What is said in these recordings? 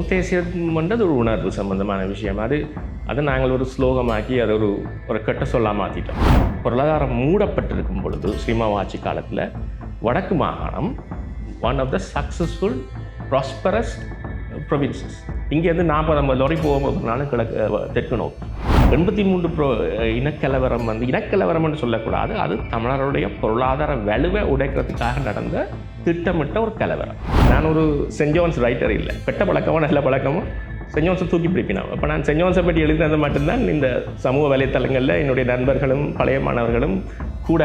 தேசியம்ன்றது ஒரு உணர்வு சம்மந்தமான விஷயம். அது அதை நாங்கள் ஒரு ஸ்லோகமாக்கி அதை ஒரு ஒரு கெட்ட சொல்லா மாற்றிட்டோம் பொருளாதாரம் மூடப்பட்டிருக்கும் பொழுது ஸ்ரீமாவ ஆட்சி காலத்தில் வடக்கு மாகாணம் one of the successful prosperous provinces இங்கேருந்து நாற்பது ஐம்பது லொரி போகும்போதுனாலும் கிழக்கு தெற்கு நோக்கி. எண்பத்தி மூன்று ப்ரோ இனக்கலவரம் வந்து இனக்கலவரம்னு சொல்லக்கூடாது. அது தமிழருடைய பொருளாதார வலுவை உடைக்கிறதுக்காக நடந்த திட்டமிட்ட ஒரு கலவரம் நான் ஒரு செஞ்சோன்ஸ் ஜோன்ஸ் ரைட்டர் இல்லை. கெட்ட பழக்கமோ நல்ல பழக்கமோ சென்ட் தூக்கி பிடிப்பினோம் அப்போ நான் சென்ட் ஜோன்ஸை பற்றி எழுதினது மட்டும்தான் இந்த சமூக வலைத்தளங்களில் என்னுடைய நண்பர்களும் பழைய மாணவர்களும் கூட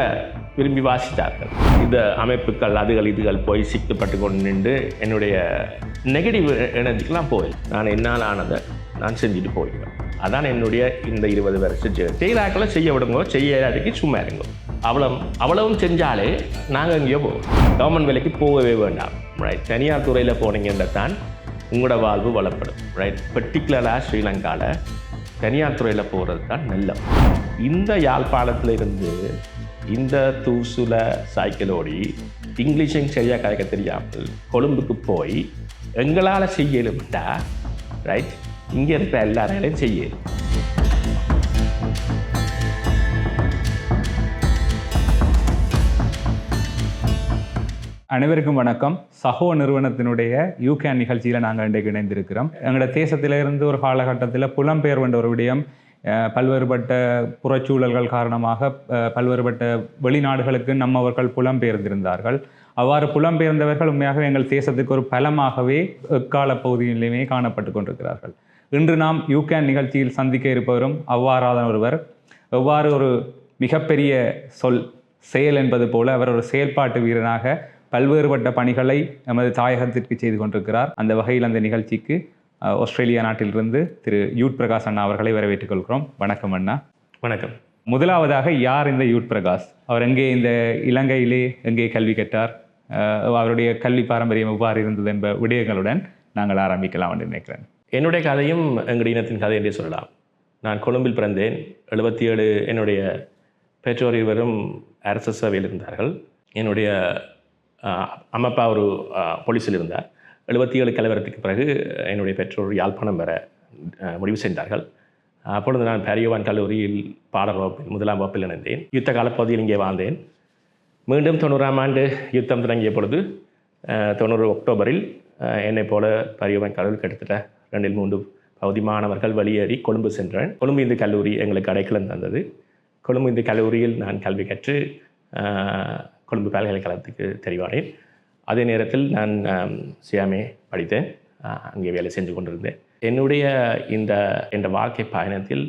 விரும்பி வாசித்தார்கள். இந்த அமைப்புகள் அதுகள் இதுகள் போய் சிக்கப்பட்டு கொண்டு நின்று என்னுடைய நெகட்டிவ் எனர்ஜிக்கெலாம் போய் நான் என்னால் ஆனதை நான் செஞ்சுட்டு போயிடுவேன் அதான் என்னுடைய இந்த இருபது வருஷம் செய்கிறாக்களை செய்ய விடுங்க செய்ய சும்மா இருங்கோ. அவ்வளோ அவ்வளவும் செஞ்சாலே நாங்கள் எங்கேயோ போவோம் கவர்மெண்ட் வேலைக்கு போகவே வேண்டாம். ரைட் தனியார் துறையில் போனீங்கன்னா தான் உங்களோட வாழ்வு வளப்படும். ரைட் பர்டிகுலராக ஸ்ரீலங்காவில் தனியார் துறையில் போகிறது தான் நல்ல. இந்த யாழ்ப்பாணத்தில் இருந்து இந்த தூசுல சைக்கிள் ஓடி இங்கிலீஷும் சரியாக கலைக்க தெரியாமல் கொழும்புக்கு போய் எங்களால் செய்யலும்டா ரைட் இங்கே இருக்கிற எல்லாராலையும் செய்யலும் அனைவருக்கும் வணக்கம். சகோ நிறுவனத்தினுடைய யூகேன் நிகழ்ச்சியில் நாங்கள் இன்றைக்கு இணைந்திருக்கிறோம். எங்களோட தேசத்திலிருந்து ஒரு காலகட்டத்தில் புலம்பெயர் என்ற ஒரு விடயம் பல்வேறுபட்ட புறச்சூழல்கள் காரணமாக பல்வேறுபட்ட வெளிநாடுகளுக்கு நம்மவர்கள் புலம்பெயர்ந்திருந்தார்கள் அவ்வாறு புலம்பெயர்ந்தவர்கள் உண்மையாகவே எங்கள் தேசத்துக்கு ஒரு பலமாகவே எக்கால பகுதியிலுமே காணப்பட்டு கொண்டிருக்கிறார்கள். இன்று நாம் யூகேன் நிகழ்ச்சியில் சந்திக்க இருப்பவரும் அவ்வாறான ஒருவர். எவ்வாறு ஒரு மிகப்பெரிய சொல் செயல் என்பது போல அவர் ஒரு செயல்பாட்டு வீரனாக பல்வேறுபட்ட பணிகளை நமது தாயகத்திற்கு செய்து கொண்டிருக்கிறார். அந்த வகையில் அந்த நிகழ்ச்சிக்கு ஆஸ்திரேலியா நாட்டிலிருந்து திரு யூட் பிரகாஷ் அண்ணா அவர்களை வரவேற்றுக் கொள்கிறோம் வணக்கம் அண்ணா. வணக்கம். முதலாவதாக யார் இந்த யூட் பிரகாஷ்? அவர் எங்கே இந்த இலங்கையிலே எங்கே கல்வி கற்றார்? அவருடைய கல்வி பாரம்பரியம் எவ்வாறு இருந்தது என்ப விடயங்களுடன் நாங்கள் ஆரம்பிக்கலாம் என்று நினைக்கிறேன். என்னுடைய கதையும் எங்கள் இனத்தின் கதை என்றே சொல்லலாம். நான் கொழும்பில் பிறந்தேன். எழுபத்தி ஏழு என்னுடைய பெற்றோர் இருவரும் அரசு சேவையில் இருந்தார்கள். என்னுடைய அம்மப்பா ஒரு போலீஸில் இருந்தார் எழுபத்தி ஏழு கலவரத்துக்கு பிறகு என்னுடைய பெற்றோர் யாழ்ப்பாணம் வர முடிவு செய்தார்கள். அப்பொழுது நான் பெரியவான் கல்லூரியில் பாடல் வகுப்பில் முதலாம் வகுப்பில் இணைந்தேன். யுத்த காலப்பகுதியில் இங்கே வாழ்ந்தேன். மீண்டும் தொண்ணூறாம் ஆண்டு யுத்தம் தொடங்கிய பொழுது தொண்ணூறு அக்டோபரில் என்னை போல பரியவன் கடவுள் கிட்டத்தட்ட ரெண்டில் மூன்று பகுதி மாணவர்கள் வெளியேறி கொழும்பு சென்றேன். கொழும்பு இந்து கல்லூரி எங்களுக்கு அடைக்கலம் தந்தது. கொழும்பு இந்து கல்லூரியில் நான் கல்வி கற்று கொழும்பு பல்கலைக்கழகத்துக்கு தெரிவானேன். அதே நேரத்தில் நான் சியாமே படித்தேன். அங்கே வேலை செஞ்சு கொண்டிருந்தேன். என்னுடைய இந்த இந்த வாழ்க்கை பயணத்தில்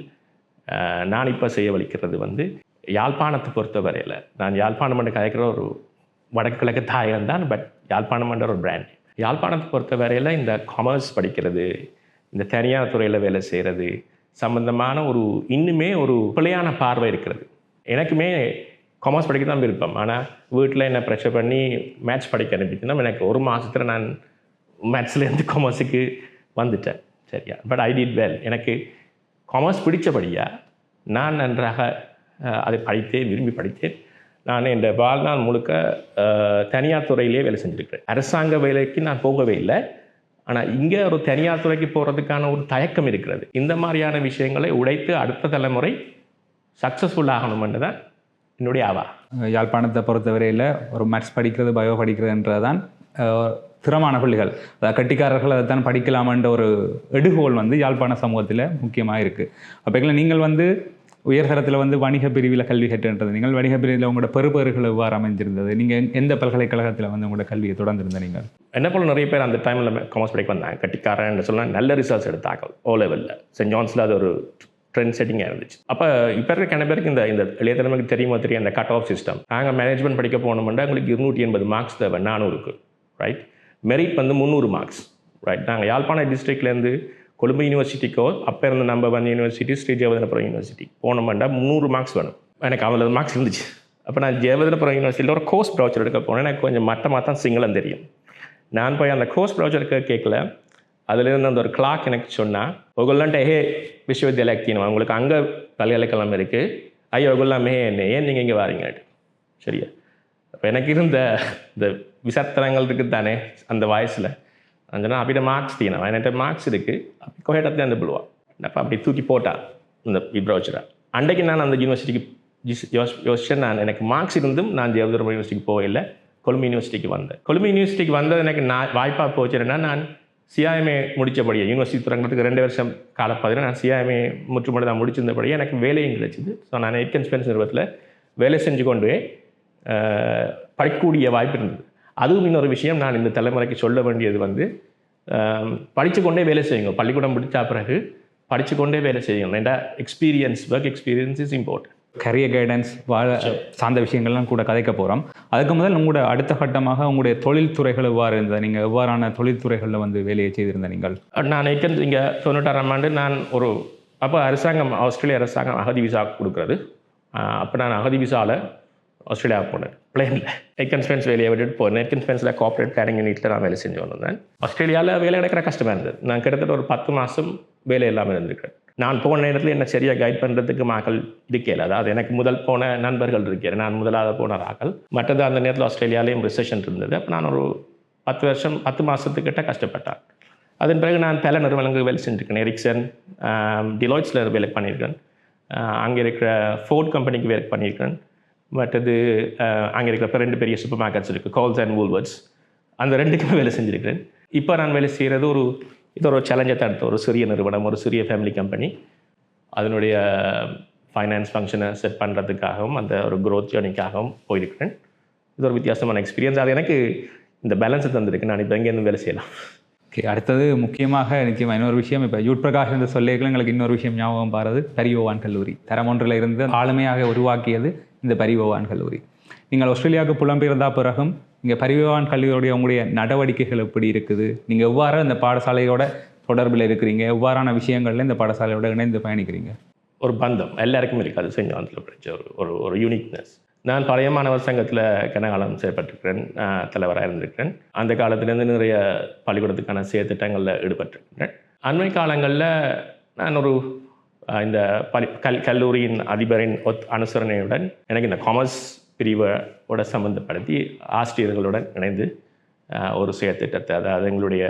நான் இப்போ செய்ய வலிக்கிறது வந்து யாழ்ப்பாணத்தை பொறுத்தவரையில் நான் யாழ்ப்பாணம் என்று கதைக்கிற ஒரு வடக்கு கிழக்கு தாயகம் தான் பட் யாழ்ப்பாணம் என்ற ஒரு பிராண்ட் யாழ்ப்பாணத்தை பொறுத்தவரையில் இந்த காமர்ஸ் படிக்கிறது இந்த தனியார் துறையில் வேலை செய்கிறது சம்பந்தமான ஒரு இன்னுமே ஒரு பிழையான பார்வை இருக்கிறது. எனக்குமே காமர்ஸ் படிக்க தான் விருப்பம் ஆனால் வீட்டில் என்ன ப்ரெஷர் பண்ணி மேத்ஸ் படிக்க அனுப்பிச்சுன்னா எனக்கு ஒரு மாதத்தில் நான் மேத்ஸ்லேருந்து காமர்ஸுக்கு வந்துட்டேன். சரியா? பட் ஐ டிட் வெல் எனக்கு காமர்ஸ் பிடிச்சபடியா நான் நன்றாக அதை படித்தேன் விரும்பி படித்தேன். நான் இந்த வாழ்நாள் முழுக்க தனியார் துறையிலே வேலை செஞ்சுருக்கிறேன். அரசாங்க வேலைக்கு நான் போகவே இல்லை. ஆனால் இங்கே ஒரு தனியார் துறைக்கு போகிறதுக்கான ஒரு தயக்கம் இருக்கிறது. இந்த மாதிரியான விஷயங்களை உடைத்து அடுத்த தலைமுறை சக்ஸஸ்ஃபுல் ஆகணும்னு தான் என்னுடைய ஆவா. யாழ்ப்பாணத்தை பொறுத்தவரையில் ஒரு மேத்ஸ் படிக்கிறது பயோ படிக்கிறதுன்றது தான் திறமான பிள்ளைகள். அதாவது கட்டிக்காரர்கள் அதை தான் படிக்கலாமன்ற ஒரு எடுகோல் வந்து யாழ்ப்பாண சமூகத்தில் முக்கியமாக இருக்குது அப்போ நீங்கள் வந்து உயர்தரத்தில் வந்து வணிக பிரிவில் கல்வி கற்றுன்றது நீங்கள் வணிக பிரிவில் உங்களோட பெறுபேறுகள் எவ்வாறு அமைஞ்சிருந்தது நீங்கள் எந்த பல்கலைக்கழகத்தில் வந்து உங்களோட கல்வியை தொடர்ந்திருந்த நீங்கள்? என்ன போல நிறைய பேர் அந்த டைமில் காமர்ஸ் படிக்க வந்தாங்க. கட்டிக்காரன் சொல்ல நல்ல ரிசல்ட்ஸ் எடுத்தாங்க ஓ லெவலில் சென்ட் ஜான்ஸில் அது ஒரு ட்ரெண்ட் செட்டிங்காக இருந்துச்சு அப்போ இப்போ இருக்கிற கிண பேருக்கு இந்த இந்த இளைய தெரியுமா தெரியும் அந்த கட் ஆஃப் சிஸ்டம் நாங்கள் மேனேஜ்மெண்ட் படிக்க போனோம்னா உங்களுக்கு இருநூற்றி எண்பது மார்க்ஸ் தேவை நானூறுக்கு ரைட் மெரிட் வந்து முந்நூறு மார்க்ஸ் ரைட் நாங்கள் யாழ்ப்பாண டிஸ்ட்ரிக்ட்லேருந்து கொழும்பு யூனிவர்சிட்டிக்கோ அப்போ இருந்த number one university Sri Jayawardenapura university போனோம்னா முந்நூறு மார்க்ஸ் வேணும். எனக்கு அவ்வளோ மார்க்ஸ் இருந்துச்சு. அப்போ நான் ஜெயவதனபுரம் யூனிவர்சிட்டியில் ஒரு கோர்ஸ் ப்ரௌச்சர் எடுக்க போனேன். எனக்கு கொஞ்சம் மட்டமாக தான் சிங்களம் தெரியும். நான் போய் அந்த கோர்ஸ் ப்ரௌச்சருக்கு கேட்கல அதுலேருந்து அந்த ஒரு கிளாக் எனக்கு சொன்னால் ஒகுல்லான்ட்டு ஹே விஸ்வவித்யாலய தீனவா உங்களுக்கு அங்கே பல்கலைக்கழகம் இருக்குது ஐயோ ஒகுல்லாம் ஹே என்ன ஏன் நீங்கள் இங்கே வாரீங்கட்டு சரியா? அப்போ எனக்கு இருந்த இந்த விசத்திரங்கள் இருக்குது தானே அந்த வயசில் அஞ்சனா அப்படிட்ட மார்க்ஸ் தீனவா என்கிட்ட மார்க்ஸ் இருக்குது அப்படி கோயட்டத்தில் இருந்து பிடுவான் அப்போ அப்படி தூக்கி போட்டா இந்த இப்ரோச்சரை அன்றைக்கு நான் அந்த யூனிவர்சிட்டிக்கு யோசிச்சேன் நான் எனக்கு மார்க்ஸ் இருந்தும் நான் தேவதர்ம யூனிவர்சிட்டிக்கு போகல கொழும்பு யூனிவர்சிட்டிக்கு வந்தேன். கொழும்பு யூனிவர்சிட்டிக்கு வந்தது எனக்கு நான் வாய்ப்பாக போச்சுன்னா நான் சிஐஎம்ஏ முடித்தபடியே யூனிவர்சிட்டி தொடங்குறதுக்கு ரெண்டு வருஷம் காலப்பதில் நான் சிஐஎம்ஏ முற்றுமுறை தான் முடிச்சிருந்தபடியே எனக்கு வேலையும் கிடைச்சிது. ஸோ நான் எயிட் கன்ஸ்பென்ஸ் நிறுவனத்தில் வேலை செஞ்சு கொண்டு படிக்கக்கூடிய வாய்ப்பு இருந்தது. அதுவும் இன்னொரு விஷயம் நான் இந்த தலைமுறைக்கு சொல்ல வேண்டியது வந்து படித்து கொண்டே வேலை செய்யுங்க. பள்ளிக்கூடம் முடித்த பிறகு படித்து கொண்டே வேலை செய்யணும் ஏன்டா experience work experience is important career guidance வாழ சார்ந்த விஷயங்கள்லாம் கூட கதைக்க போகிறோம் அதுக்கு முதல் உங்களோட அடுத்த கட்டமாக உங்களுடைய தொழில்துறைகள் எவ்வாறு இருந்தது? நீங்கள் எவ்வாறான தொழில்துறைகளில் வந்து வேலையை செய்திருந்த நீங்கள்? நான் எக்கன் இங்கே தொண்ணூற்றாறாம் ஆண்டு நான் ஒரு அப்போ அரசாங்கம் ஆஸ்திரேலிய அரசாங்கம் அகதி விசா கொடுக்குறது. அப்போ நான் அகதி விசாவில் ஆஸ்திரேலியா போனேன். பிளேனில். எக்கன்ஸ்பென்ஸ் வேலையை விட்டுட்டு போனேன். எக்கன்ஸ்பென்ஸில் கார்ப்பரேட் கேரிங் யூனிட்டில் நான் வேலை செஞ்சு வந்திருந்தேன். ஆஸ்திரேலியாவில் வேலை கிடைக்கிற கஷ்டமாக இருந்தது நான் கிட்டத்தட்ட ஒரு பத்து மாதம் வேலை இல்லாமல் இருந்திருக்கேன் நான் போன நேரத்தில் என்ன சரியாக கைட் பண்ணுறதுக்கு மக்கள் இருக்கல அதாவது எனக்கு முதல் போன நண்பர்கள் இருக்கிறேன் நான் முதலாவது போன ஆக்கள் மற்றது அந்த நேரத்தில் ஆஸ்திரேலியாலேயும் ரிசெஷன் இருந்தது. அப்போ நான் ஒரு பத்து வருஷம் பத்து மாதத்துக்கிட்ட கஷ்டப்பட்டேன். அதன் பிறகு நான் பல நிறுவனங்கள் வேலை செஞ்சுருக்கேன். எரிக்சன் டிலாய்ட்ஸில் வேலை பண்ணியிருக்கேன். அங்கே இருக்கிற ஃபோர்ட் கம்பெனிக்கு வேலை பண்ணியிருக்கேன். மற்றது அங்கே இருக்கிற ரெண்டு பெரிய சூப்பர் மார்க்கெட்ஸ் இருக்குது கால்ஸ் அண்ட் வூல்வர்ட்ஸ் அந்த ரெண்டுக்குமே வேலை செஞ்சுருக்கிறேன். இப்போ நான் வேலை செய்கிறது ஒரு இது ஒரு சேலஞ்சை தடுத்த ஒரு சிறிய நிறுவனம் ஒரு சிறிய ஃபேமிலி கம்பெனி அதனுடைய ஃபைனான்ஸ் ஃபங்க்ஷனை செட் பண்ணுறதுக்காகவும் அந்த ஒரு க்ரோத் ஜேர்னிக்காகவும் போயிருக்கிறேன். இது ஒரு வித்தியாசமான எக்ஸ்பீரியன்ஸ் அது எனக்கு இந்த பேலன்ஸை தந்திருக்கு. நான் இப்போ எங்கேருந்து வேலை செய்யலாம்? ஓகே அடுத்தது முக்கியமாக நிச்சயமாக இன்னொரு விஷயம். இப்போ யூட் பிரகாஷ் இந்த சொல்லிக்கலாம் எங்களுக்கு இன்னொரு விஷயம் ஞாபகம் பாருது பரிவோவான் கல்லூரி. தரம் ஒன்றில் இருந்து ஆளுமையாக உருவாக்கியது இந்த பரிவோவான் கல்லூரி. நீங்கள் ஆஸ்திரேலியாவுக்கு புலம்பெயர்ந்தா பிறகும் இங்கே பரிவோவான் கல்லூரியுடைய உங்களுடைய நடவடிக்கைகள் எப்படி இருக்குது? நீங்கள் எவ்வாறு இந்த பாடசாலையோட தொடர்பில் இருக்கிறீங்க? எவ்வாறான விஷயங்கள்ல இந்த பாடசாலையோட இணைந்து பயணிக்கிறீங்க? ஒரு பந்தம். எல்லாருக்கும் இருக்காது. செஞ்ச ஆந்தில் படித்த ஒரு ஒரு ஒரு யூனிக்னஸ் நான் பழைய மாணவர் சங்கத்தில் கனகாலம் செயற்பட்டிருக்கிறேன். தலைவராக இருந்திருக்கிறேன். அந்த காலத்திலேருந்து நிறைய பள்ளிக்கூடத்துக்கான செயற்திட்டங்களில் ஈடுபட்டிருக்கிறேன். அண்மை காலங்களில் நான் ஒரு இந்த பள்ளி கல் கல்லூரியின் அதிபரின் ஒத் அனுசரணையுடன் எனக்கு இந்த காமர்ஸ் ஓட சம்மந்தப்படுத்தி ஆசிரியர்களுடன் இணைந்து ஒரு செயற்திட்டத்தை அதாவது எங்களுடைய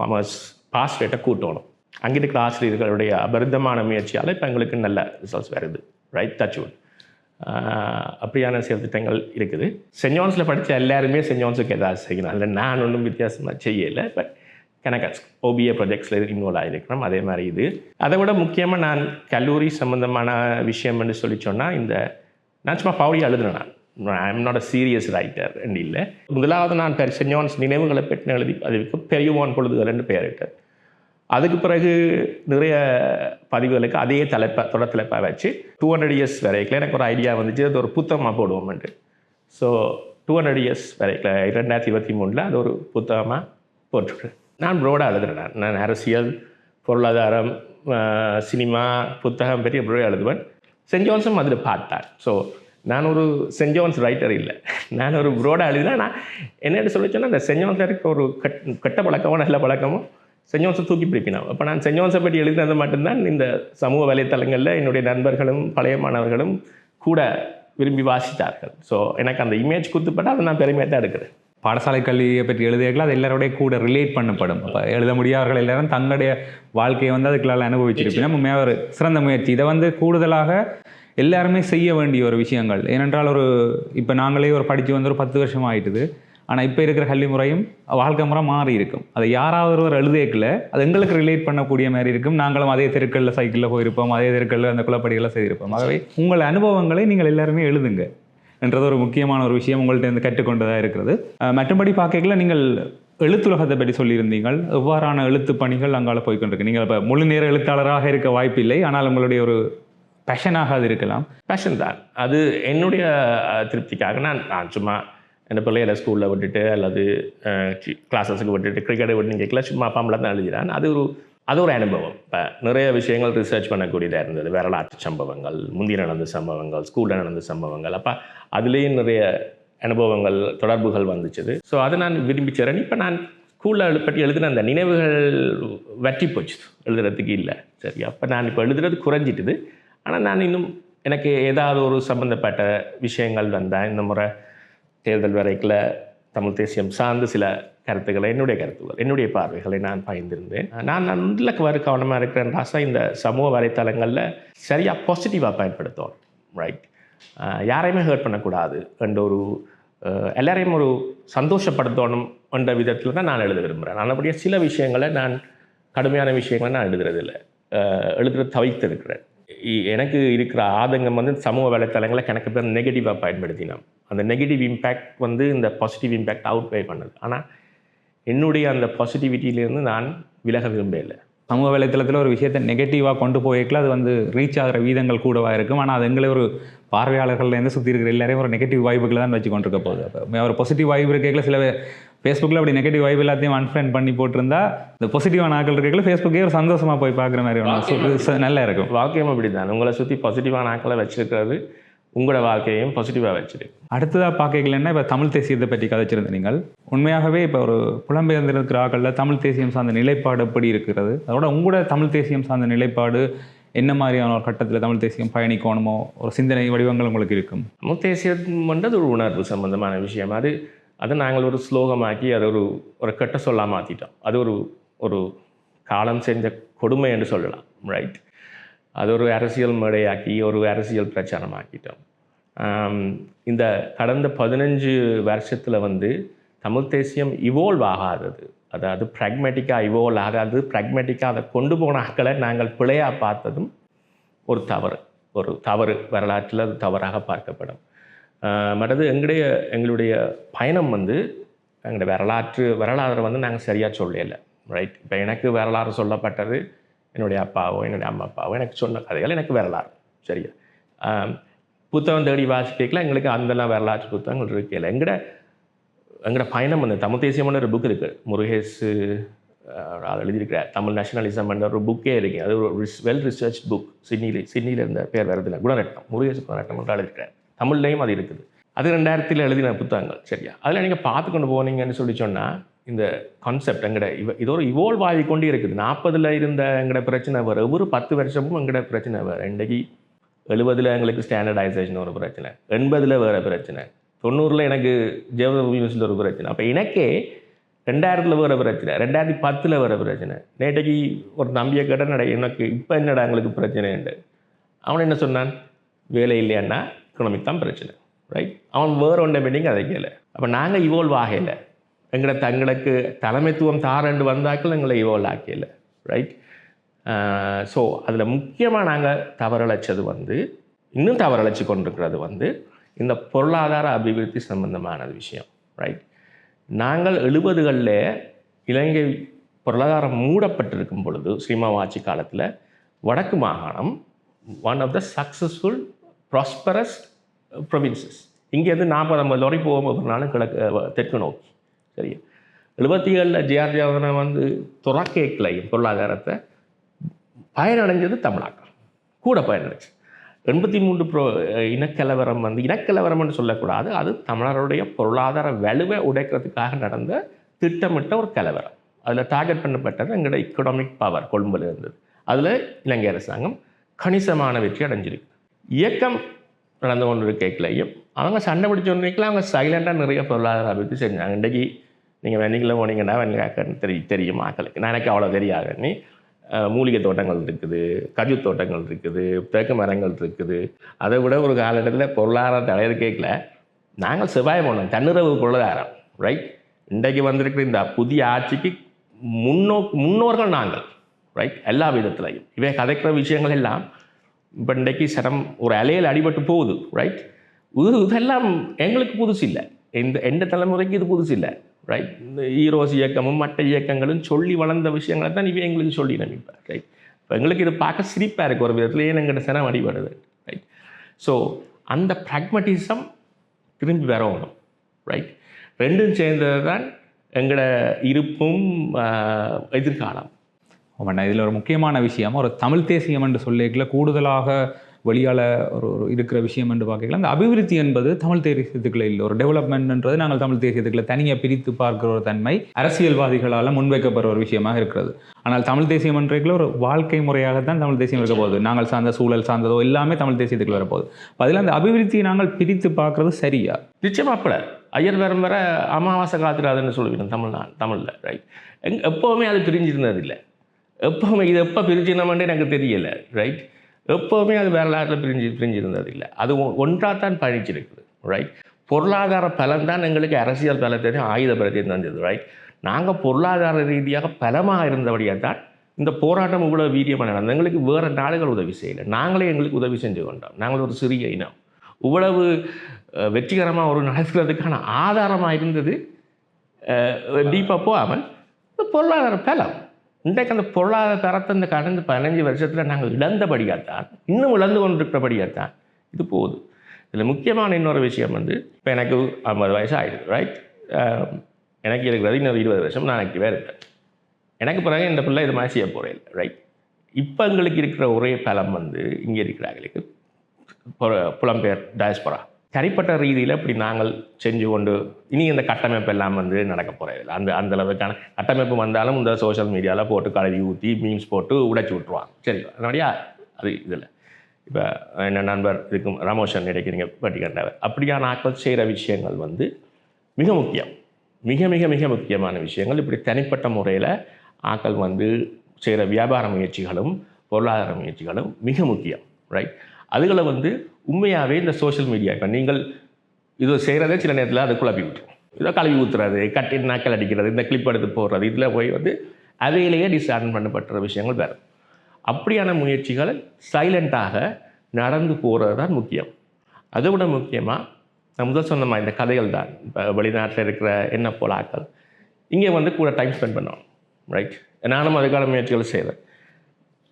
காமர்ஸ் பாஸ் ரேட்டை கூட்டணும். அங்கே இருக்கிற ஆசிரியர்களுடைய அபரிதமான முயற்சியால் இப்போ எங்களுக்கு நல்ல ரிசல்ட்ஸ் வருது. ரைட் டச்வுட் அப்படியான செயல்திட்டங்கள் இருக்குது. சென்ட் ஜான்ஸில் படித்த எல்லாருமே சென்ட் ஜான்ஸுக்கு ஏதாவது செய்யணும். அதில் நான் ஒன்றும் வித்தியாசமாக செய்யலை பட் கணக்கு ஓபிஏ ப்ராஜெக்ட்ஸில் இன்வால்வ் ஆகிருக்கிறோம் அதே மாதிரி இது. அதை விட முக்கியமாக நான் கல்லூரி சம்மந்தமான விஷயம் என்று சொல்லி சொன்னால் இந்த நான் சும்மா பவுடி எழுதுனேன் நான். I am not a serious writer என்று இல்லை. முதலாவது நான் பெர் சென்ட் நினைவுகளை பெற்று எழுதி அதுக்கு பெரியவான் பொழுதுகள் என்று பெயரிட்டார் அதுக்கு பிறகு நிறைய பதிவுகளுக்கு அதே தலைப்பை தொடர் தலைப்பாக வச்சு டூ ஹண்ட்ரட் இயர்ஸ் வரைக்கும் எனக்கு ஒரு ஐடியா வந்துச்சு. அது ஒரு புத்தகமாக போடுவோம்ன்ட்டு ஸோ டூ ஹண்ட்ரட் இயர்ஸ் வரைக்கும் ரெண்டாயிரத்தி இருபத்தி மூணில் அது ஒரு புத்தகமாக போட்டுருக்கேன் நான் ப்ரோடாக எழுதுறேன். நான். நான் அரசியல் பொருளாதாரம் சினிமா புத்தகம் பற்றி ப்ரோடாக எழுதுவேன். சென்ட் ஜோன்ஸும் அதில் பார்த்தார். ஸோ நான் ஒரு சென்ட் ஜான்ஸ் ரைட்டர் இல்லை. நான் ஒரு ப்ரோடாக எழுதினா நான் என்னென்னு சொல்லி சொன்னால் இந்த சென்ட் ஜான்ஸில் இருக்க ஒரு கட் கெட்ட பழக்கமோ நல்ல பழக்கமோ சென்ட் ஜான்ஸை தூக்கி பிடிப்பினோம் அப்போ நான் சென்ட் ஜான்ஸை பற்றி எழுதினது மட்டும்தான் இந்த சமூக வலைத்தளங்களில் என்னுடைய நண்பர்களும் பழைய மாணவர்களும் கூட விரும்பி வாசித்தார்கள். ஸோ எனக்கு அந்த இமேஜ் குத்துப்பட்டு அதை நான் பெருமையாக தான் எடுக்கிறேன். பாடசாலை கல்வியை பற்றி எழுதியர்கள் அது எல்லாரோடய கூட ரிலேட் பண்ணப்படும். அப்போ எழுத முடியாதவர்கள் எல்லாரும் தங்களுடைய வாழ்க்கையை வந்து அதுக்குள்ளால அனுபவிச்சிருப்பீங்க. உண்மையாக ஒரு சிறந்த முயற்சி. இதை வந்து கூடுதலாக எல்லாருமே செய்ய வேண்டிய ஒரு விஷயங்கள். ஏனென்றால் ஒரு இப்போ நாங்களே ஒரு படித்து வந்து ஒரு பத்து வருஷம் ஆயிட்டுது. ஆனால் இப்போ இருக்கிற கல்வி முறையும் வாழ்க்கை முறை மாறி இருக்கும். அதை யாராவது ஒருவர் எழுதியக்கில் அது எங்களுக்கு ரிலேட் பண்ணக்கூடிய மாதிரி இருக்கும். நாங்களும் அதே தெருக்களில் சைக்கிளில் போயிருப்போம். அதே தெருக்களில் அந்த குளப்படிகளை செய்திருப்போம். ஆகவே உங்கள் அனுபவங்களை நீங்கள் எல்லாருமே எழுதுங்க. என்றது ஒரு முக்கியமான ஒரு விஷயம். உங்கள்ட்ட இருந்து கற்றுக்கொண்டதாக இருக்கிறது. மற்றபடி பார்க்கல நீங்கள் எழுத்துலகத்தை பற்றி சொல்லியிருந்தீங்கள். எவ்வாறான எழுத்து பணிகள் அங்கால போய்கொண்டிருக்கு நீங்கள் இப்போ முழு நேர எழுத்தாளராக இருக்க வாய்ப்பில்லை. ஆனால் உங்களுடைய ஒரு பேஷனாக அது இருக்கலாம். பேஷன் தான். அது என்னுடைய திருப்திக்காக நான் நான் சும்மா என் பிள்ளைகளை ஸ்கூலில் விட்டுட்டு அல்லது கிளாஸஸுக்கு விட்டுட்டு கிரிக்கெட்டை விட்டு கேட்கல சும்மா அப்பாம்பளம் தான் எழுதினான் அது ஒரு அது ஒரு அனுபவம். இப்போ நிறைய விஷயங்கள் ரிசர்ச் பண்ணக்கூடியதாக இருந்தது. வரலாற்று சம்பவங்கள் முந்தி நடந்த சம்பவங்கள் ஸ்கூலில் நடந்த சம்பவங்கள். அப்போ அதுலேயும் நிறைய அனுபவங்கள் தொடர்புகள் வந்துச்சுது. ஸோ அதை நான் விரும்பி சேரேன். இப்போ நான் ஸ்கூலில் பற்றி எழுதின அந்த நினைவுகள் வற்றி போச்சு. எழுதுறதுக்கு இல்லை. சரி அப்போ நான் இப்போ எழுதுறது குறைஞ்சிட்டுது. ஆனால் நான் இன்னும் எனக்கு ஏதாவது ஒரு சம்மந்தப்பட்ட விஷயங்கள் வந்தால் இந்த முறை தேர்தல் வரைக்கில் தமிழ் தேசியம் சார்ந்து சில கருத்துக்களை என்னுடைய கருத்துக்கள் என்னுடைய பார்வைகளை நான் பகிர்ந்திருந்தேன். நான் நான் நல்ல வர கவனமாக இருக்கிறேன். ராசா இந்த சமூக வலைத்தளங்களில் சரியாக பாசிட்டிவாக பயன்படுத்துவோம் ரைட் யாரையுமே ஹேர்ட் பண்ணக்கூடாது என்ற ஒரு எல்லாரையும் ஒரு சந்தோஷப்படுத்தணும் என்ற விதத்தில் தான் நான் எழுத விரும்புகிறேன் நல்லபடியாக சில விஷயங்களை நான் கடுமையான விஷயங்களை நான் எழுதுறதில்லை. எழுதுறது தவிர்த்து இருக்கிறேன் எனக்கு இருக்கிற ஆதங்கம் வந்து சமூக வலைத்தளங்களை கணக்கு பேர் நெகட்டிவாக பயன்படுத்தினோம். அந்த நெகட்டிவ் இம்பேக்ட் வந்து இந்த பாசிட்டிவ் இம்பேக்ட் அவுட் பே பண்ணுது. ஆனால் என்னுடைய அந்த பாசிட்டிவிட்டியிலேருந்து நான் விலக விரும்பலை சமூக வலைத்தளத்தில் ஒரு விஷயத்தை நெகட்டிவாக கொண்டு போய்க்கல அது வந்து ரீச் ஆகிற வீதங்கள் கூடவாக இருக்கும். ஆனால் அது எங்களை ஒரு பார்வையாளர்கள்லேருந்து சுற்றி இருக்கிற எல்லாரையும் ஒரு நெகட்டிவ் வாய்ப்புகளை தான் வச்சு கொண்டிருக்க போகுது. அப்போ ஒரு பாசிட்டிவ் வாய்ப்பு இருக்கல சில ஃபேஸ்புக்கில் அப்படி நெகட்டிவ் வாய்ப்பு எல்லாத்தையும் அன்ஃப்ரெண்ட் பண்ணி போட்டிருந்தா இந்த பாசிட்டிவான ஆட்கள் இருக்கல ஃபேஸ்புக்கே ஒரு சந்தோஷமாக போய் பார்க்குற மாதிரி ஒன்று நல்லா இருக்கும். வாழ்க்கையும் அப்படி தான் உங்களை சுற்றி பாசிட்டிவான ஆட்களை வச்சிருக்கிறது உங்களோட வாழ்க்கையையும் பாசிட்டிவாக வச்சிருக்கு. அடுத்ததாக பார்க்கலன்னா இப்போ தமிழ் தேசியத்தை பற்றி கதைச்சிருந்த நீங்கள். உண்மையாகவே இப்போ ஒரு புலம்பெயர்ந்திருக்கிற ஆக்களில் தமிழ் தேசியம் சார்ந்த நிலைப்பாடு எப்படி இருக்கிறது? அதோட உங்களோட தமிழ் தேசியம் சார்ந்த நிலைப்பாடு என்ன மாதிரியான ஒரு கட்டத்தில் தமிழ் தேசியம் பயணிக்கணுமோ? ஒரு சிந்தனை வடிவங்கள் உங்களுக்கு இருக்கும். தமிழ் தேசியம்ன்றது ஒரு உணர்வு சம்பந்தமான விஷயம். அது அதை நாங்கள் ஒரு ஸ்லோகமாக்கி அதை ஒரு ஒரு கெட்ட சொல்லா மாற்றிட்டோம் அது ஒரு ஒரு காலம் செஞ்ச கொடுமை என்று சொல்லலாம் ரைட் அது ஒரு அரசியல் மேடையாக்கி ஒரு அரசியல் பிரச்சாரமாக்கிட்டோம். இந்த கடந்த பதினஞ்சு வருஷத்தில் வந்து தமிழ் தேசியம் இவோல்வ் ஆகாதது. அதாவது ப்ராக்மேட்டிக்காக இவோல் ஆகாது ப்ராக்மேட்டிக்காக அதை கொண்டு போன ஆக்களை நாங்கள் பிழையாக பார்த்ததும் ஒரு தவறு. ஒரு தவறு வரலாற்றில் அது தவறாக பார்க்கப்படும். மற்றது எங்களுடைய எங்களுடைய பயணம் வந்து எங்களுடைய வரலாற்று வரலாறு வந்து நாங்கள் சரியாக சொல்லல ரைட் இப்போ எனக்கு வரலாறு சொல்லப்பட்டது என்னுடைய அப்பாவோ என்னுடைய அம்மா அப்பாவோ எனக்கு சொன்ன கதைகள் எனக்கு வரலாறு சரியா? புத்தகம் தேடி வாசிக்கல எங்களுக்கு அந்தெல்லாம் வரலாற்று புத்தகங்கள் இருக்கல எங்கட எங்களோட பயணம் வந்து தமிழ் தேசியமான ஒரு புக் இருக்குது முருகேஷ் அஹ், எழுதியிருக்கிறார். தமிழ் நேஷனலிசம் என்ற ஒரு புக்கே இருக்கு. அது ஒரு வெல் ரிசர்ச் புக் சிட்னியில் சிட்னியில் இருந்த பேர் வரதில்லை குணரட்னம் முருகேஷ் குணரட்னம் என்று எழுதியிருக்கிறார். தமிழ்லையும் அது இருக்குது. அது ரெண்டாயிரத்தில் எழுதின புத்தகங்கள் சரியா? அதில் நீங்கள் பார்த்து கொண்டு போனீங்கன்னு சொல்லி சொன்னால் இந்த கான்செப்ட் எங்கட இவ இது ஒரு இவோல்வ் ஆகி கொண்டே இருக்குது. நாற்பதில் இருந்த எங்கட பிரச்சனை வர ஒவ்வொரு பத்து வருஷமும் எங்கட பிரச்சனை வேறு. இன்றைக்கு எழுபதில் எங்களுக்கு ஸ்டாண்டர்டைசேஷன் ஒரு பிரச்சனை எண்பதில் வேறு பிரச்சனை தொண்ணூறில் எனக்கு ஜெவஹர் யூனிவர்சிட்டியில் ஒரு பிரச்சனை. அப்போ எனக்கே ரெண்டாயிரத்தில் வேறு பிரச்சனை ரெண்டாயிரத்தி பத்தில் வேறு பிரச்சனை. நேற்றைக்கு ஒரு தம்பியை கேட்ட நட எனக்கு இப்போ என்னடா எங்களுக்கு பிரச்சனை உண்டு அவன் என்ன சொன்னான்? வேலை இல்லையான்னா எக்கனாமிக் தான் பிரச்சனை ரைட் அவன் வேறு ஒன்றை மீட்டிங் அதை கேள. அப்போ நாங்கள் இவால்வ் ஆகலை. எங்களை தங்களுக்கு தலைமைத்துவம் தாரண்டு வந்தாக்கள் எங்களை இவால்வ் ஆக்கல ரைட் ஸோ அதில் முக்கியமாக நாங்கள் தவறழைச்சது வந்து இன்னும் தவறழைச்சு கொண்டிருக்கிறது வந்து இந்த பொருளாதார அபிவிருத்தி சம்பந்தமானது விஷயம் ரைட் நாங்கள் எழுபதுகளில் இலங்கை பொருளாதாரம் மூடப்பட்டிருக்கும் பொழுது சினிமாவாட்சி காலத்தில் வடக்கு மாகாணம் one of the successful prosperous provinces இங்கேருந்து நாற்பது நம்ம துறை போகும் ஒரு நாளும் கிழக்கு தெற்கு நோக்கி. சரியா? எழுபத்தி ஏழில் ஜிஆர் வந்து துறக்கேக்கலையும் பொருளாதாரத்தை பயனடைஞ்சது தமிழாக்கம் கூட பயனடைச்சு எண்பத்தி மூன்று ப்ரோ இனக்கலவரம் வந்து இனக்கலவரம்னு சொல்லக்கூடாது அது தமிழருடைய பொருளாதார வலுவை உடைக்கிறதுக்காக நடந்த திட்டமிட்ட ஒரு கலவரம். அதில் டார்கெட் பண்ணப்பட்டது எங்களோட எக்கனாமிக் பவர் கொழும்பில் இருந்தது. அதில் இலங்கை அரசாங்கம் கணிசமான வெற்றி அடைஞ்சிருக்கு. இயக்கம் நடந்து கொண்டு இருக்கைகளையும் அவங்க சண்டை பிடிச்ச ஒன்றைக்கில் அவங்க சைலண்டாக நிறைய பொருளாதார அபிவிருத்தி செஞ்சாங்க. இன்றைக்கி நீங்கள் வெண்ணிக்கில் போனீங்கன்னா வெண்ணிக்காக்கன்னு தெரியும் தெரியும் மக்களுக்கு. நான் எனக்கு அவ்வளோ தெரியாது. நீ மூலிகை தோட்டங்கள் இருக்குது கஜு தோட்டங்கள் இருக்குது தேக்கு மரங்கள் இருக்குது. அதை விட ஒரு காலகட்டத்தில் பொருளாதார தலைவர் கேட்கல. நாங்கள் செவ்வாய் போனோம். தன்னிறவு பொருளாதாரம் ரைட் இன்றைக்கு வந்திருக்கிற இந்த புதிய ஆட்சிக்கு முன்னோ முன்னோர்கள் நாங்கள் ரைட் எல்லா விதத்துலையும். இவை கதைக்கிற விஷயங்கள் எல்லாம் இப்போ இன்றைக்கு சரம் ஒரு அலையில் அடிபட்டு போகுது ரைட் இது இதெல்லாம் எங்களுக்கு புதுசு இல்லை. இந்த எந்த தலைமுறைக்கு இது புதுசு இல்லை ரைட் இந்த ஈரோஸ் இயக்கமும் மற்ற இயக்கங்களும் சொல்லி வளர்ந்த விஷயங்களை தான் இப்போ எங்களுக்கு சொல்லி நம்பிப்பார் ரைட் இப்போ எங்களுக்கு இது பார்க்க சிரிப்பாக இருக்குது ஒரு விதத்தில் ஏன் எங்கிட்ட சனம் அடிபடுது ரைட் ஸோ அந்த ப்ராக்மட்டிசம் திரும்பி வரணும் ரைட் ரெண்டும் சேர்ந்தது தான் எங்களோட இருப்பும் எதிர்காலம். ஆமாண்ணா இதில் ஒரு முக்கியமான விஷயம் ஒரு தமிழ் தேசியம் என்று சொல்லிக்கல கூடுதலாக வெளியால் ஒரு ஒரு இருக்கிற விஷயம் என்று பார்க்கல அந்த அபிவிருத்தி என்பது தமிழ் தேசியத்துக்குள்ளே இல்லை. ஒரு டெவலப்மெண்ட்ன்றது நாங்கள் தமிழ் தேசியத்துக்குள்ளே தனியாக பிரித்து பார்க்கிற ஒரு தன்மை அரசியல்வாதிகளால் முன்வைக்கப்படுற ஒரு விஷயமாக இருக்கிறது. ஆனால் தமிழ் தேசியம் என்றைக்குள்ள ஒரு வாழ்க்கை முறையாகத்தான் தமிழ் தேசியம் இருக்க போகுது. நாங்கள் சார்ந்த சூழல் சார்ந்ததோ எல்லாமே தமிழ் தேசியத்துக்குள்ள வரப்போகுது. அதில் அந்த அபிவிருத்தியை நாங்கள் பிரித்து பார்க்கறது சரியா? நிச்சயமா ஐயர் வரும் வர அமாவாசை காத்திராதுன்னு சொல்லுவீங்க தமிழ்நா தமிழில் ரைட் எங் எப்போவுமே அது பிரிஞ்சிருந்ததில்லை. எப்போவுமே இது எப்போ பிரிஞ்சினோம்னு எனக்கு தெரியலை ரைட் எப்போவுமே அது வரலாற்றில் பிரிஞ்சு பிரிஞ்சிருந்ததில்லை. அது ஒன்றாக தான் பயணிச்சிருக்குது ரைட் பொருளாதார பலம் தான் எங்களுக்கு அரசியல் பலத்தையும் ஆயுத பலத்தையும் தந்தது ரைட் நாங்கள் பொருளாதார ரீதியாக பலமாக இருந்தபடியாக தான் இந்த போராட்டம் இவ்வளோ வீரியமாக நடந்தது. எங்களுக்கு வேறு நாடுகள் உதவி செய்யலை. நாங்களே எங்களுக்கு உதவி செஞ்சு கொண்டோம். நாங்கள் ஒரு சிறிய இனம். இவ்வளவு வெற்றிகரமாக ஒரு நடக்கிறதுக்கான ஆதாரமாக இருந்தது டீப்பாக போகாமல் இந்த பொருளாதார பலம். இன்றைக்கு அந்த பொருளாதார தரத்தை இந்த கடந்த பதினஞ்சு வருஷத்தில் நாங்கள் இழந்தபடியாக தான் இன்னும் இழந்து கொண்டிருக்கிறபடியாக தான் இது போகுது. இதில் முக்கியமான இன்னொரு விஷயம் வந்து இப்போ எனக்கு ஐம்பது வயசு ஆயிடுது ரைட் எனக்கு இருக்கிறது இன்னொரு இருபது வருஷம் நான் ஆக்டிவாக இருப்பேன் எனக்கு பிறகு இந்த பிள்ளை இது மாதிரி செய்ய போகிறேன் ரைட் இப்போ எங்களுக்கு இருக்கிற ஒரே பலம் வந்து இங்கே இருக்கிறாங்களுக்கு புலம்பெயர் டயஸ்பரா தனிப்பட்ட ரீதியில் இப்படி நாங்கள் செஞ்சு கொண்டு இனி இந்த கட்டமைப்பு எல்லாம் வந்து நடக்க போகிறதில்ல அந்த அந்த அளவுக்கான கட்டமைப்பு வந்தாலும் இந்த சோஷியல் மீடியாவில் போட்டு கழுவி ஊற்றி மீம்ஸ் போட்டு உடைச்சி விட்ருவாங்க சரி அதனால அது இதில் இப்போ என்ன நண்பர் இருக்கும் ரமோஷன் இடைக்கு நீங்கள் பட்டி கண்டவர் அப்படியான ஆட்கள் செய்கிற விஷயங்கள் வந்து மிக முக்கியம். மிக மிக மிக முக்கியமான விஷயங்கள். இப்படி தனிப்பட்ட முறையில் ஆட்கள் வந்து செய்கிற வியாபார முயற்சிகளும் பொருளாதார முயற்சிகளும் மிக முக்கியம் ரைட் அதுகளை வந்து உண்மையாகவே இந்த சோஷியல் மீடியா இப்போ நீங்கள் இது செய்கிறதே சில நேரத்தில் அதை குழப்பி விட்டுரும். இதை கழுவி ஊற்றுறது கட்டி நாக்கள் அடிக்கிறது இந்த கிளிப் எடுத்து போடுறது இதில் போய் வந்து அவையிலேயே டிஸ்ஆர்டன் பண்ணப்பட்ட விஷயங்கள் வேறு. அப்படியான முயற்சிகள் சைலண்ட்டாக நடந்து போகிறது தான் முக்கியம். அதை விட முக்கியமாக நான் முதல் சொன்னமா இந்த கதைகள் தான். இப்போ வெளிநாட்டில் இருக்கிற என்ன போலாக்கள் இங்கே வந்து கூட டைம் ஸ்பெண்ட் பண்ணோம் ரைட் நானும் அதுக்கான முயற்சிகள் செய்கிறேன்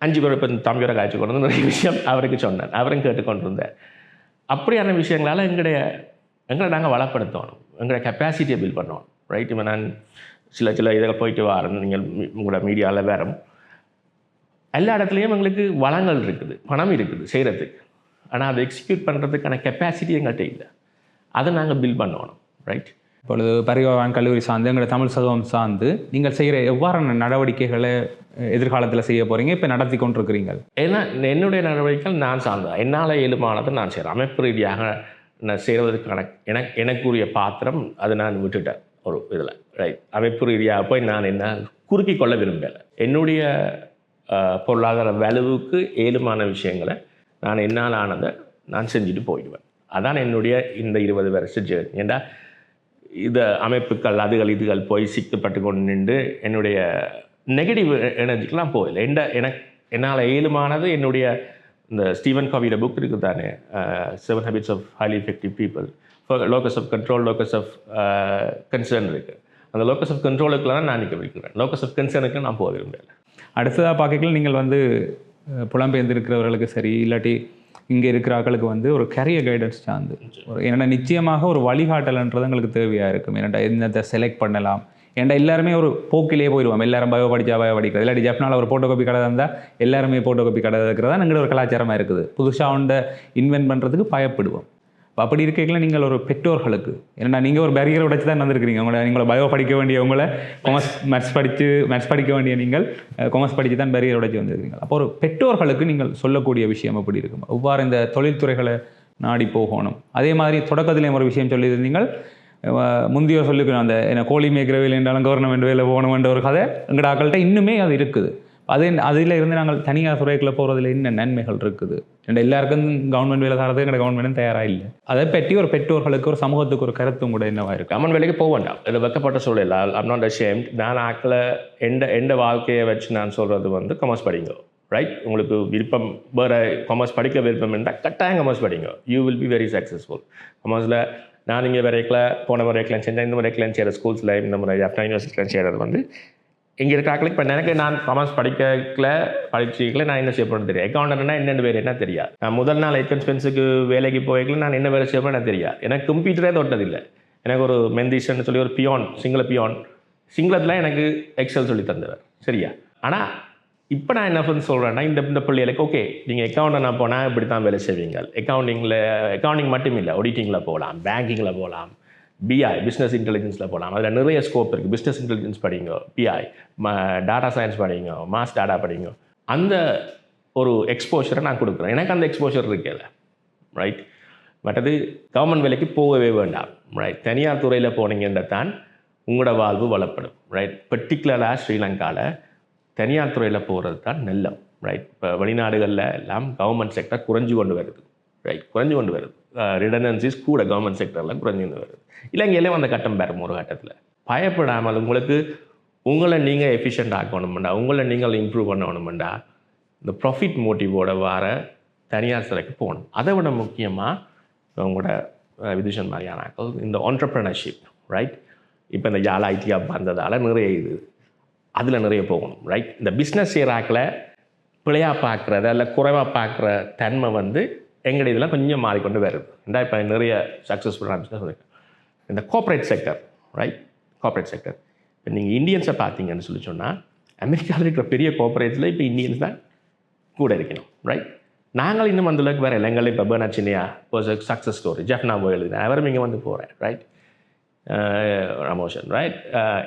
அஞ்சு பேர் இப்போ தம்பியோட காய்ச்சி கொண்டு நிறைய விஷயம் அவருக்கு சொன்னேன். அவரும் கேட்டுக்கொண்டிருந்தேன் அப்படியான விஷயங்களால் எங்களுடைய எங்களை நாங்கள் வளப்படுத்தணும். எங்களுடைய கெப்பாசிட்டியை பில்ட் பண்ணணும். ரைட் இப்போ நான் சில சில இதில் போயிட்டு வரேன். நீங்கள் உங்களோட மீடியாவில் வேறும் எல்லா இடத்துலையும் எங்களுக்கு வளங்கள் இருக்குது. பணம் இருக்குது செய்கிறதுக்கு ஆனால் அதை எக்ஸிக்யூட் பண்ணுறதுக்கான கெப்பாசிட்டி எங்கள்கிட்ட இல்லை. அதை நாங்கள் பில்ட் பண்ணணும். ரைட் இப்பொழுது பரிவான் கல்லூரி சார்ந்து எங்களோட தமிழ் சதவம் சார்ந்து நீங்கள் செய்கிற எவ்வாறான நடவடிக்கைகளை எதிர்காலத்தில் செய்ய போகிறீங்க இப்போ நடத்தி கொண்டிருக்கிறீங்க ஏன்னா என்னுடைய நடவடிக்கைகள் நான் சார்ந்தேன் என்னால் இயலுமானதை நான் செய்கிறேன் அமைப்பு ரீதியாக நான் செய்வதற்கான எனக்கு எனக்குரிய பாத்திரம் அதை நான் விட்டுட்டேன். ஒரு இதில். ரைட் அமைப்பு ரீதியாக போய் நான் என்ன குறுக்கி கொள்ள விரும்பலை. என்னுடைய பொருளாதார வலுவுக்கு ஏழுமான விஷயங்களை நான் என்னால் ஆனதை நான் செஞ்சுட்டு போயிடுவேன். அதான் என்னுடைய இந்த இருபது வருஷம் ஜேர்னி ஏண்டா இந்த அமைப்புகள் அதுகள் இதுகள் போய் சிக்கப்பட்டு கொண்டு நின்று என்னுடைய நெகட்டிவ் எனர்ஜிக்கெலாம் போகல. எந்த எனக்கு என்னால் இயலுமானது என்னுடைய இந்த ஸ்டீவன் காவியோட புக் இருக்குது தானே seven habits of highly effective people locus of control locus of concern இருக்குது அந்த லோக்கஸ் ஆஃப் கண்ட்ரோலுக்குலாம் நான் நிற்க வைக்கிறேன் லோக்கஸ் ஆஃப் கன்சர்னுக்கு நான் போக விரும்பல அடுத்ததாக பார்க்கல நீங்கள் வந்து புலம்பெயர்ந்திருக்கிறவர்களுக்கு சரி இல்லாட்டி இங்கே இருக்கிறாக்களுக்கு வந்து ஒரு கரியர் கைடன்ஸ் சார்ந்து. ஒரு ஏன்னா நிச்சயமாக ஒரு வழிகாட்டல்ன்றது எங்களுக்கு தேவையாக இருக்கும். ஏன்னா என்னத்தை செலக்ட் பண்ணலாம்? ஏன்டா எல்லாருமே ஒரு போக்கிலேயே போயிடுவோம். எல்லாரும் பயோ படிச்சா பயோ படிக்கிறது. இல்லாட்டி ஜப்னால் ஒரு போட்டோ காப்பி கடை இருந்தால் எல்லாருமே போட்டோ காப்பி கடை இருக்கிறதா? எங்களோட ஒரு கலாச்சாரமாக இருக்குது. புதுசாக உண்ட இன்வென்ட் பண்ணுறதுக்கு பயப்படுவோம். இப்போ அப்படி இருக்கையில் நீங்கள் ஒரு பெற்றோர்களுக்கு. ஏன்னா நீங்கள் ஒரு பேரியரை உடைச்சு தான் வந்திருக்கிறீங்க. உங்களை நீங்களை பயோ படிக்க வேண்டியவங்களை கொமர்ஸ் மேத்ஸ் படித்து மேத்ஸ் படிக்க வேண்டிய நீங்கள் கொமர்ஸ் படித்து தான் பேரியர் உடைச்சு வந்திருக்கிறீங்க. அப்போ ஒரு பெற்றோர்களுக்கு நீங்கள் சொல்லக்கூடிய விஷயம் அப்படி இருக்கும்? எவ்வாறு இந்த தொழில்துறைகளை நாடி போகணும். அதே மாதிரி தொடக்கத்திலேயும் ஒரு விஷயம் சொல்லியிருந்தீங்கள். முந்தைய சொல்லிக்கிறோம் அந்த என்ன கோழி மேய்க்கிற வேலை என்றாலும் கவர்மெண்ட் வேலை போகணுமென்ற ஒரு கதை. எங்கட ஆக்கள்கிட்ட இன்னுமே அது இருக்குது. அது அதில் இருந்து நாங்கள் தனியார் துறைக்குள்ள போகிறதுல என்ன நன்மைகள் இருக்குது? ரெண்டு எல்லாருக்கும் கவர்மெண்ட் வேலை தரது எங்கள் கவர்மெண்ட்டும் தயாராக இல்லை. அதை பற்றி ஒரு பெற்றோர்களுக்கு ஒரு சமூகத்துக்கு ஒரு கருத்தும் கூட என்னவாக இருக்கு? கமன் வேலைக்கு போக வேண்டாம். இது வெக்கப்பட்ட சூழல். I'm not ashamed. நான் ஆக்கில் எந்த எந்த வாழ்க்கையை வச்சு நான் சொல்கிறது வந்து கமர்ஸ் படிங்க. ரைட் உங்களுக்கு விருப்பம் வேறு கமர்ஸ் படிக்க விருப்பம் இருந்தால் கட்டாயம் கமர்ஸ் படிங்க. You will be very successful கமர்ஸில் நான் இங்கே வரைக்கல போன முறைக்கெலாம் செஞ்சேன் இந்த முறைக்கெலாம் செய்கிற ஸ்கூல்ஸில் இந்த முறை அப்னா யூனிவர்சிட்டியில் செய்கிறது வந்து இங்கே இருக்கிற இப்போ எனக்கு நான் கமர்ஸ் படிக்கல படிச்சிக்கல நான் என்ன செய்ய போகிறேன்னு தெரியும் அக்கௌண்டன்ட்னா என்னென்ன பேர் என்ன தெரியாது. நான் முதல் நாள் எக்கன்ஸ்பென்ஸுக்கு வேலைக்கு போய்க்கல நான் என்ன வேலை செய்ய போகிறேன் தெரியாது. எனக்கு கம்ப்யூட்டரே தொட்டதில்லை. எனக்கு ஒரு மெந்திஷன் சொல்லி ஒரு பியான் சிங்கள பியான் சிங்களத்தில் எனக்கு எக்ஸல் சொல்லி தந்தவர். சரியா? ஆனால் இப்போ நான் என்ன பண்ணி சொல்கிறேன்னா இந்த இந்த பிள்ளைகளுக்கு ஓகே நீங்கள் அக்கௌண்டனாக போனால் இப்படி தான் வேலை செய்வீங்க அக்கௌண்டிங்கில் அக்கௌண்டிங் மட்டும் இல்லை ஆடிட்டிங்கில் போகலாம் பேங்கிங்கில் போகலாம். பிஐ பிஸ்னஸ் இன்டெலிஜென்ஸில் போகலாம் அதில் நிறைய ஸ்கோப் இருக்குது பிஸ்னஸ் இன்டெலிஜென்ஸ் படிங்க பிஐ டாட்டா சயின்ஸ் படிங்க மாஸ் டாட்டா படிங்க. அந்த ஒரு எக்ஸ்போஷரை நான் கொடுக்குறேன். எனக்கு அந்த எக்ஸ்போஷர் இருக்கல ரைட் மற்றது கவர்மெண்ட் வேலைக்கு போகவே வேண்டாம். ரைட் தனியார் துறையில் போனீங்கன்னா தான் உங்களோட வாழ்வு வளப்படும். ரைட் பர்டிகுலராக ஸ்ரீலங்காவில் தனியார் துறையில் போகிறது தான் நல்லம். ரைட் இப்போ வெளிநாடுகளில் எல்லாம் கவர்மெண்ட் செக்டர் குறைஞ்சு கொண்டு வருது. ரைட் குறைஞ்சு கொண்டு வருது. ரிடனன்சிஸ் கூட கவர்மெண்ட் செக்டரில் குறைஞ்சிருந்து வருது. இலங்கையிலே அந்த கட்டம் பெறும் ஒரு கட்டத்தில். பயப்படாமல் உங்களுக்கு உங்களை நீங்கள் எஃபிஷியண்ட் ஆக்கணுமெண்டா உங்களை நீங்கள் இம்ப்ரூவ் பண்ணணுமெண்டா இந்த ப்ராஃபிட் மோட்டிவோட வர தனியார் சிலைக்கு போகணும். அதை விட முக்கியமாக உங்களோட விதுஷன் மாதிரியான இந்த ஆண்டர்ப்ரனர்ஷிப் ரைட் இப்போ இந்த யாழ் ஐடி ஹப் வந்ததால் நிறைய இது அதில் நிறைய போகணும் ரைட் இந்த பிஸ்னஸ் செய்கிறாக்கில் பிழையாக பார்க்குறது அல்ல குறைவாக பார்க்குற தன்மை வந்து எங்கள் இதில் கொஞ்சம் மாறிக்கொண்டு வருது இந்த இப்போ நிறைய சக்ஸஸ்ஃபுல் பிஸ்னஸ் சொல்லியிருக்கேன் இந்த corporate sector right corporate sector இப்போ நீங்கள் இந்தியன்ஸை பார்த்தீங்கன்னு சொல்லி சொன்னால் அமெரிக்காவில் இருக்கிற பெரிய கார்ப்பரேட்ஸில் இப்போ இந்தியன்ஸ் தான் கூட இருக்கணும் ரைட் நாங்கள் இன்னும் அந்த அளவுக்கு வேறு இல்லைங்கள் இப்போ பேர்னா சின்னையா சக்ஸஸ் ஸ்டோரி ஜெஃப்னா போய் எழுதினேன் அவரும் இங்கே வந்து போகிறேன் ரைட் ரமோஷன் ரைட்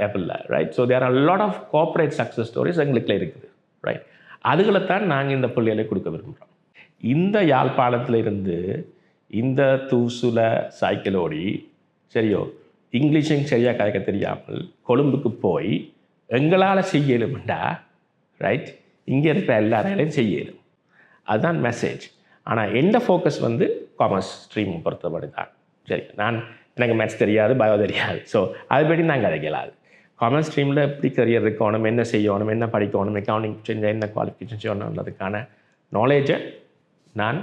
ஆப்பிளில் right so there are lot of corporate success stories எங்களுக்குள்ள இருக்குது ரைட் அதுகளைத்தான் நாங்கள் இந்த பிள்ளைகளை கொடுக்க விரும்புகிறோம் இந்த யாழ்ப்பாணத்தில் இருந்து இந்த தூசுல சைக்கிள் ஓடி சரியோ இங்கிலீஷும் சரியாக கதைக்க தெரியாமல் கொழும்புக்கு போய் எங்களால் செய்யணும்டா ரைட் இங்கே இருக்கிற எல்லாராலையும் செய்யலும் அதுதான் மெசேஜ் ஆனால் எந்த ஃபோக்கஸ் வந்து காமர்ஸ் ஸ்ட்ரீம் பொறுத்தபடி தான் சரி நான் எனக்கு மேத்ஸ் தெரியாது பயோ தெரியாது. ஸோ அதுபடி பற்றி நான் கதைக்கலாது காமர்ஸ் ஸ்ட்ரீமில் எப்படி கரியர் இருக்கணும் என்ன செய்யணும் என்ன படிக்கணும் அக்கௌண்டிங் செஞ்சால் என்ன குவாலிஃபிகேஷன் செய்யணுன்றதுக்கான நாலேஜை நான்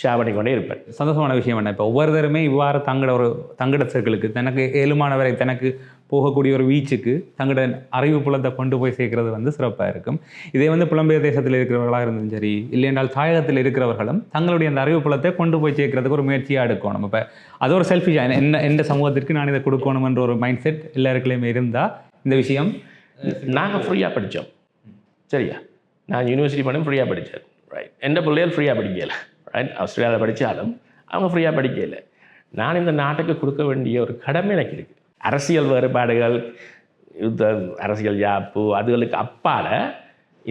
ஷேர் பண்ணிக்கொண்டே இருப்பேன். சந்தோஷமான விஷயம் என்ன? இப்போ ஒவ்வொருத்தருமே இவ்வாறு தங்களோட ஒரு தங்கட சர்க்கிளுக்கு தனக்கு ஏழுமானவரை தனக்கு போகக்கூடிய ஒரு வீச்சுக்கு தங்களோட அறிவு புலத்தை கொண்டு போய் சேர்க்கறது வந்து சிறப்பாக இருக்கும். இதே வந்து புலம்பெயர் தேசத்தில் இருக்கிறவர்களாக இருந்தாலும் சரி இல்லை என்றால் தாயகத்தில் இருக்கிறவர்களும் தங்களுடைய அந்த அறிவு புலத்தை கொண்டு போய் சேர்க்கறதுக்கு ஒரு முயற்சியாக எடுக்கணும். இப்போ அது ஒரு செல்ஃபிஷாக என்ன எந்த சமூகத்திற்கு நான் இதை கொடுக்கணுமென்ற ஒரு மைண்ட் செட் எல்லாருக்குள்ளேயுமே இருந்தால் இந்த விஷயம் நாங்கள் ஃப்ரீயாக படித்தோம் சரியா? நான் யூனிவர்சிட்டி பண்ண ஃப்ரீயாக படித்தேன் ரைட் எந்த பிள்ளைகள் ஃப்ரீயாக படிக்கல. ரைட் ஆஸ்திரேலியாவில் படித்தாலும் அவங்க ஃப்ரீயாக படிக்கல. நான் இந்த நாட்டுக்கு கொடுக்க வேண்டிய ஒரு கடமை எனக்கு இருக்குது அரசியல் வேறுபாடுகள் யுத்த அரசியல் யாப்பு அதுகளுக்கு அப்பால்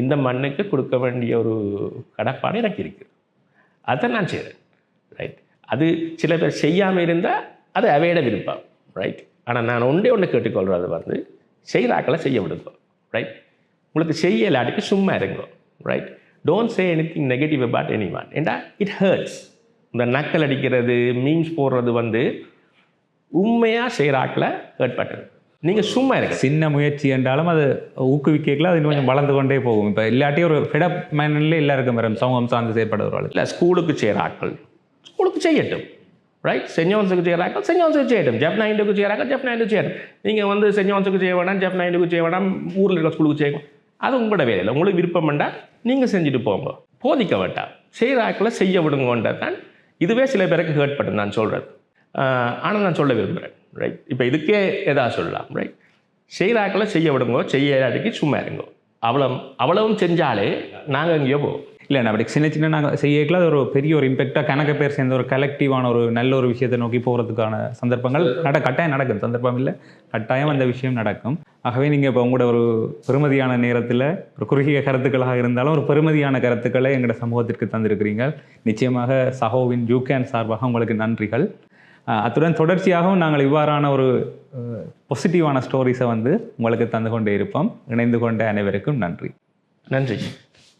இந்த மண்ணுக்கு கொடுக்க வேண்டிய ஒரு கடப்பாடு எனக்கு இருக்குது அதை நான் செய்கிறேன் ரைட் அது சில பேர் செய்யாமல் இருந்தால் அதை அவையிட விருப்பம். ரைட் ஆனால் நான் ஒன்றே ஒன்று கேட்டுக்கொள்கிறது வந்து செய்கிறாக்களை செய்ய விடுங்க ரைட் உங்களுக்கு செய்ய இல்லாட்டிக்கு சும்மா இருங்க. Right don't say anything negative about anyone ஏண்டா இட் ஹர்ட்ஸ் இந்த நக்கல் அடிக்கிறது மீம்ஸ் போடுறது வந்து உண்மையாக செய்கிறாக்களை ஹர்ட் பண்ணுறது நீங்கள் சும்மா இருங்க. சின்ன முயற்சி என்றாலும் அது ஊக்குவிக்கல அது இன்னும் கொஞ்சம் வளர்ந்து கொண்டே போகும். இப்போ இல்லாட்டி ஒரு ஃபெடப் மைண்டில் எல்லாருக்கும் வரும். சமூகம் சார்ந்து செயற்படுறவர்கள் இல்லை ஸ்கூலுக்கு செய்கிறாக்கள் ஸ்கூலுக்கு செய்யட்டும். ரைட் சென்ட் ஜான்ஸுக்கு செய்கிறாக்கள் சென்ட் ஜான்ஸுக்கு செய்யட்டும். ஜெஃப் நைண்டுக்கு செய்கிறாக்கள் ஜெஃப் நைண்டு செய்யட்டும். நீங்கள் வந்து சென்ட் ஜான்ஸுக்கு செய்ய வேண்டாம் ஜெஃப் நைண்டுக்கு செய்ய வேண்டாம் ஊரில் இருக்க ஸ்கூலுக்கு செய்ய வேண்டாம். அது உங்களோட வேலையில் இல்லை உங்களுக்கு விருப்பம் நீங்கள் செஞ்சுட்டு போங்க. போதிக்க வேண்டாம். செய்கிறாக்களை செய்ய விடுங்கன்றது தான் இதுவே சில பேருக்கு ஹேர்ட் பட்டு நான் சொல்கிறது ஆனால் நான் சொல்ல விரும்புகிறேன் ரைட் இப்போ இதுக்கே எதா சொல்லலாம். ரைட் செய்கிறாக்களை செய்ய விடுங்கோ செய்ய இல்லாட்டிக்கு சும்மா இருங்கோ. அவ்வளோ அவ்வளவும் செஞ்சாலே நாங்கள் எங்கேயோ போவோம். இல்லை அப்படி சின்ன சின்ன நாங்கள் செய்யக்கல அது ஒரு பெரிய ஒரு இம்பேக்டாக கணக்க பேர் சேர்ந்த ஒரு கலெக்டிவான ஒரு நல்ல ஒரு விஷயத்தை நோக்கி போகிறதுக்கான சந்தர்ப்பங்கள் நட கட்டாயம் நடக்கும். சந்தர்ப்பம் இல்லை. கட்டாயம் அந்த விஷயம் நடக்கும். ஆகவே நீங்கள் இப்போ உங்களோட ஒரு பெருமதியான நேரத்தில் ஒரு குறுகிய கருத்துக்களாக இருந்தாலும் ஒரு பெருமதியான கருத்துக்களை எங்களோட சமூகத்திற்கு தந்திருக்கிறீங்க. நிச்சயமாக சகோவின் ஜூகேன் சார்பாக உங்களுக்கு நன்றிகள். அத்துடன் தொடர்ச்சியாகவும் நாங்கள் இவ்வாறான ஒரு பாசிட்டிவான ஸ்டோரிஸை வந்து உங்களுக்கு தந்து கொண்டே இருப்போம். இணைந்து கொண்ட அனைவருக்கும் நன்றி. நன்றி.